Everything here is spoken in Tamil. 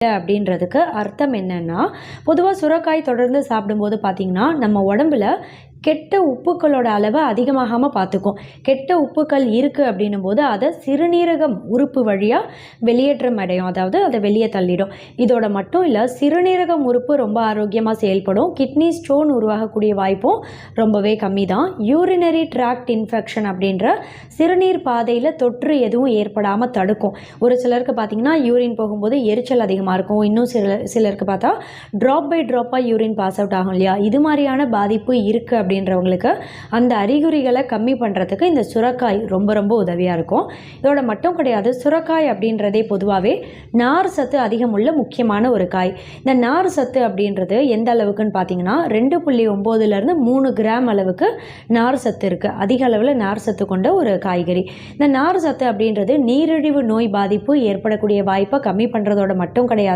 அப்படின்றதுக்கு அர்த்தம் என்னன்னா பொதுவாக சுரக்காய் தொடர்ந்து சாப்பிடும்போது பார்த்தீங்கன்னா நம்ம உடம்புல கெட்ட உப்புக்களோட அளவை அதிகமாகாமல் பார்த்துக்கும். கெட்ட உப்புக்கள் இருக்குது அப்படின்னும் போது அதை சிறுநீரகம் உறுப்பு வழியாக வெளியேற்றம் அடையும். அதாவது அதை வெளியே தள்ளிடும். இதோட மட்டும் இல்லை சிறுநீரகம் உறுப்பு ரொம்ப ஆரோக்கியமாக செயல்படும். கிட்னி ஸ்டோன் உருவாகக்கூடிய வாய்ப்பும் ரொம்பவே கம்மி தான் யூரினரி ட்ராக்ட் இன்ஃபெக்ஷன் அப்படின்ற சிறுநீர் பாதையில் தொற்று எதுவும் ஏற்படாமல் தடுக்கும். ஒரு சிலருக்கு பார்த்தீங்கன்னா யூரின் போகும்போது எரிச்சல் அதிகமாக இருக்கும். இன்னும் சில சிலருக்கு பார்த்தா ட்ராப் பை ட்ராப்பாக யூரின் பாஸ் அவுட் ஆகும் இல்லையா? இது மாதிரியான பாதிப்பு இருக்குது அப்படின்னு அப்படின்றவங்களுக்கு அந்த அறிகுறிகளை கம்மி பண்ணுறதுக்கு இந்த சுரக்காய் ரொம்ப ரொம்ப உதவியாக இருக்கும். இதோட மட்டும் கிடையாது சுரக்காய் அப்படின்றதே பொதுவாகவே நார் சத்து அதிகமுள்ள முக்கியமான ஒரு காய். இந்த நார் சத்து அப்படின்றது எந்த அளவுக்குன்னு பார்த்தீங்கன்னா ரெண்டு புள்ளி ஒம்போதுலேருந்து மூணு கிராம் அளவுக்கு நார் சத்து இருக்குது அதிக அளவில் நார் சத்து கொண்ட ஒரு காய்கறி. இந்த நார் சத்து அப்படின்றது நீரிழிவு நோய் பாதிப்பு ஏற்படக்கூடிய வாய்ப்பை கம்மி பண்ணுறதோட மட்டும் கிடையாது.